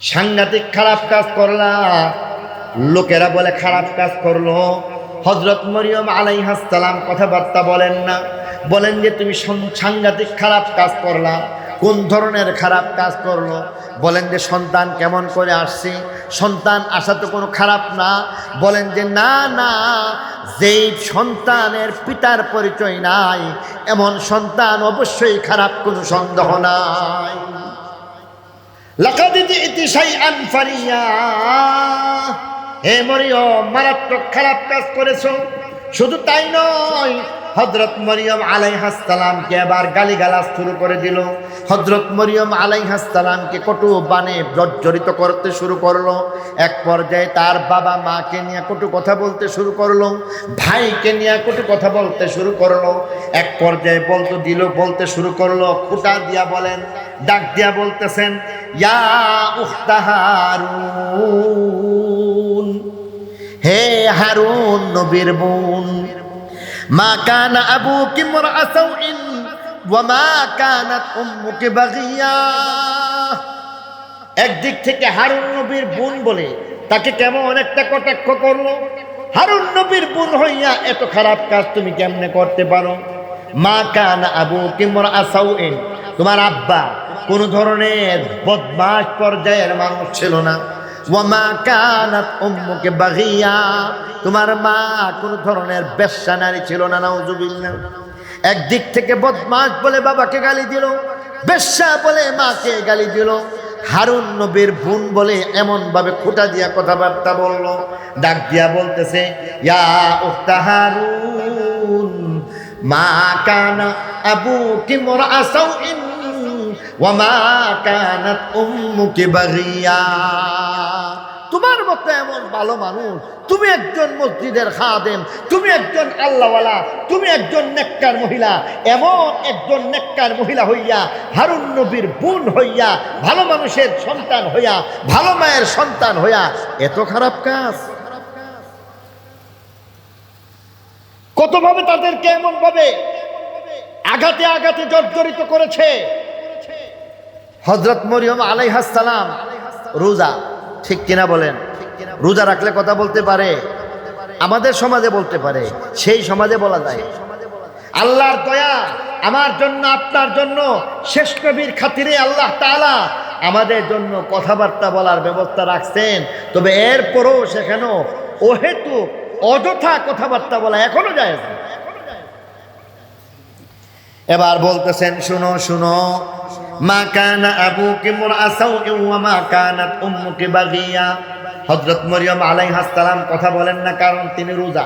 সাংঘাতিক খারাপ কাজ করলা। লোকেরা বলে, খারাপ কাজ করল। হজরত মরিয়ম আলাইহাসালাম কথাবার্তা বলেন না। বলেন যে, তুমি সাংঘাতিক খারাপ কাজ করলা। কোন ধরনের খারাপ কাজ করল? বলেন যে, সন্তান কেমন করে আসছে? সন্তান আসা তো কোনো খারাপ না। বলেন যে, না না, যেই সন্তানের পিতার পরিচয় নাই, এমন সন্তান অবশ্যই খারাপ কোনো সন্দেহ নাই। মারাত্মক খারাপ কাজ করেছ। শুধু তাই নয় হজরত মরিয়ম আলাইহাসালামকে আবার গালিগালাজ শুরু করে দিল। হজরত মরিয়ম আলাইহাসালামকে কটু বানে জর্জরিত করতে শুরু করল। এক পর্যায়ে তার বাবা মাকে নিয়ে কটু কথা বলতে শুরু করল। ভাইকে নিয়ে কটু কথা বলতে শুরু করল। এক পর্যায়ে বলতে, দিল, বলতে শুরু করল। খুঁটা দিয়া বলেন, ডাক দিয়া বলতেছেন, ইয়া হে হারুন নবীর বোন মা কানা আবুকি মুরআসাউইন ওয়া মা কানাত উম্মুকি বাগিয়া। একদিক থেকে হারুন নবীর বোন বলে তাকে কেমন একটা কটাক্ষ করল। হারুন নবীর বোন হইয়া এত খারাপ কাজ তুমি কেমনে করতে পারো? মা কান আবু কিমর আসাউইন তোমার আব্বা কোন ধরনের বদমাস পর্যায়ের মানুষ ছিল না। তোমার মা কোন ধরনের বেশ্যা নারী ছিল না, নাউজুবিল্লাহ। একদিক থেকে বদমাস বলে বাবাকে গালি দিল বেশ্যা বলে মাকে গালি দিল। হারুন নবীর বোন বলে এমন ভাবে খুঁটা দিয়া কথাবার্তা বলল। ডাক দিয়া বলতেছে, ইয়া মা কানা আবু কি মোরা আসাও ইন ওয়া মা কানাত উম্মুকি বাগিয়া। তোমার মতো এমন ভালো মানুষ, তুমি একজন মসজিদের খাদেম, তুমি একজন আল্লাহওয়ালা, তুমি একজন নেককার মহিলা, এমন একজন নেককার মহিলা হইয়া, হারুন নবীর বোন হইয়া, ভালো মানুষের সন্তান হইয়া, ভালো মায়ের সন্তান হইয়া, এত খারাপ কাজ। কতভাবে তাদেরকে এমন ভাবে আঘাতে আঘাতে জর্জরিত করেছে? হজরত মরিয়ম আলাইহাসালাম রোজা, ঠিক কিনা বলেন? রোজা রাখলে কথা বলতে পারে, আমাদের সমাজে বলতে পারে, সেই সমাজে বলা যায়। আল্লাহর দয়া আমার জন্য, আপনার জন্য, শেষ কবির খাতিরে আল্লাহ তাআলা আমাদের জন্য কথাবার্তা বলার ব্যবস্থা রাখছেন। তবে এরপরও সেখানেও অহেতু, অযথা কথাবার্তা বলা এখনও যায় এবার বলতেছেন, শুনো শুনো মা কানা আবু কে মোর আসাউ ওয়া মা কানাত উম্মুকে বাগিয়া। হযরত মরিয়ম আলাইহিস সালাম কথা বলেন না, কারণ তিনি রোজা।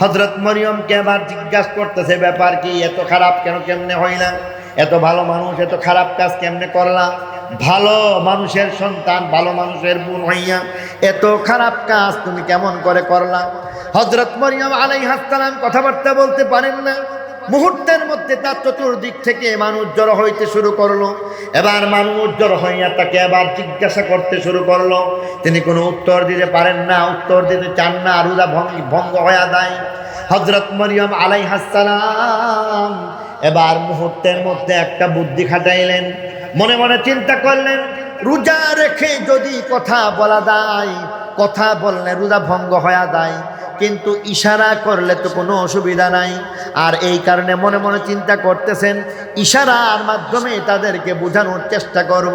হযরত মরিয়মকে আবার জিজ্ঞাসা করতেছে, ব্যাপার কি? এত খারাপ কেন? কেমনে হইলা? এত ভালো মানুষ, এত খারাপ কাজ কেমনে করলা? ভালো মানুষের সন্তান, ভালো মানুষের বোন হইয়া এত খারাপ কাজ তুমি কেমন করে করলা? হজরত মরিয়ম আলাইহিস সালাম কথাবার্তা বলতে পারেন না। মুহূর্তের মধ্যে তার চতুর্দিক থেকে মানুষ জড়ো হইতে শুরু করল। এবার মানুষ জড়ো হইয়া তাকে আবার জিজ্ঞাসা করতে শুরু করল। তিনি কোনো উত্তর দিতে পারেন না, উত্তর দিতে চান না, রোজা ভঙ্গ ভঙ্গ হয়ে দেয় হজরত মরিয়ম আলাই হাসালাম এবার মুহূর্তের মধ্যে একটা বুদ্ধি খাটাইলেন। মনে মনে চিন্তা করলেন, রোজা রেখে যদি কথা বলা যায়, কথা বললে রোজা ভঙ্গ হয়ে যায়। কিন্তু ইশারা করলে তো কোনো অসুবিধা নাই। আর এই কারণে মনে মনে চিন্তা করতেছেন, ইশারার মাধ্যমে তাদেরকে বোঝানোর চেষ্টা করব।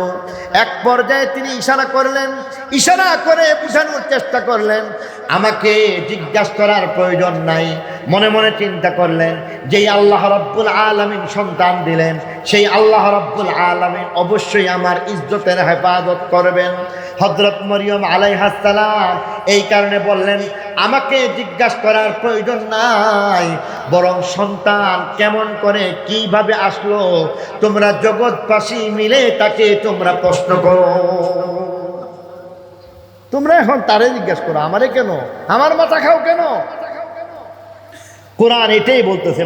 এক পর্যায়ে তিনি ইশারা করলেন, ইশারা করে বোঝানোর চেষ্টা করলেন, আমাকে জিজ্ঞাসা করার প্রয়োজন নাই। মনে মনে চিন্তা করলেন, যেই আল্লাহ রব্বুল আলমিন সন্তান দিলেন, সেই আল্লাহ রব্বুল আলমিন অবশ্যই আমার ইজ্জতের হেফাজত করবেন। হজরত মরিয়ম আলাইহাসালাম এই কারণে বললেন আমাকে জিজ্ঞাসা করার প্রয়োজন নাই। বরং সন্তান কেমন করে, কীভাবে আসলো, তোমরা জগৎবাসী মিলে তাকে তোমরা প্রশ্ন করো। তোমরা এখন তারে জিজ্ঞাসা করো, আমারে কেন? আমার মাথা খাও কেন? কোরআন এটাই বলতেছে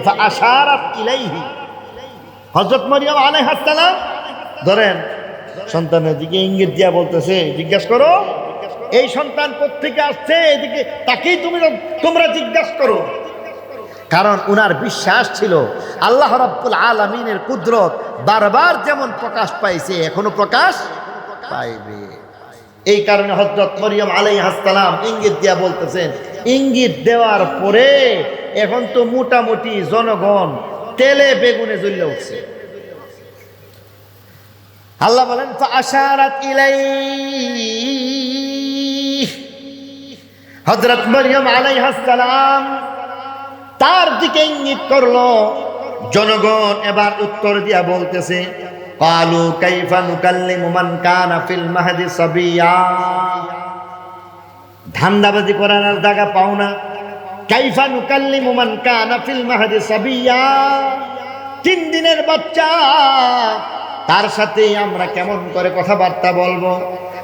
হজরত মরিয়ম আলাইহাসালাম ধরেন, সন্তানের দিকে ইঙ্গিত দিয়া বলতেছে, জিজ্ঞাসা করো। এই সন্তান কোথেকে আসছে? এদিকে তাকেই তুমি তোমরা জিজ্ঞাসা করো। কারণ উনার বিশ্বাস ছিল আল্লাহ রাব্বুল আলমিনের কুদরত বারবার যেমন প্রকাশ পাইছে, এখনও প্রকাশ পাইবে। এই কারণে হজরত মরিয়ম আলাই হাসতালাম ইঙ্গিত দিয়া বলতেছেন, ইঙ্গিত দেওয়ার পরে এখন তো মোটামুটি জনগণ তেলে বেগুনে জ্বলে উঠছে। আল্লাহ বলেন তো আশারাত ইলাই হজরত মরিয়ম আলাইহাস সালাম তার দিকে ইঙ্গিত করল, জনগণ এবার উত্তর দিয়া বলতেছে, কালু কাইফা নুকাল্লিমু মান কানা ফিল মাহদি সাবিয়া। ধান্দাবাজি করার আর জায়গা পাও না। কাইফা নুকাল্লিমু মান কানা ফিল মাহদি সাবিয়া। তিন দিনের বাচ্চা, তার সাথে আমরা কেমন করে কথাবার্তা বলব?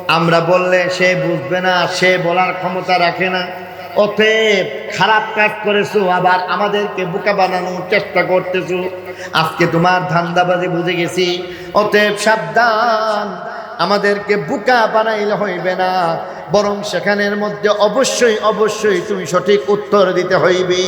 আমরা বললে সে বুঝবে না, সে বলার ক্ষমতা রাখে না। অতএব খারাপ কাজ করেছ, আবার আমাদেরকে বোকা বানানোর চেষ্টা করতেছো। আজকে তোমার ধান্দাবাজি বুঝে গেছি। অতএব সাবধান, আমাদেরকে বোকা বানাইলে হইবে না। বরং সেখানের মধ্যে অবশ্যই অবশ্যই তুমি সঠিক উত্তর দিতে হইবে।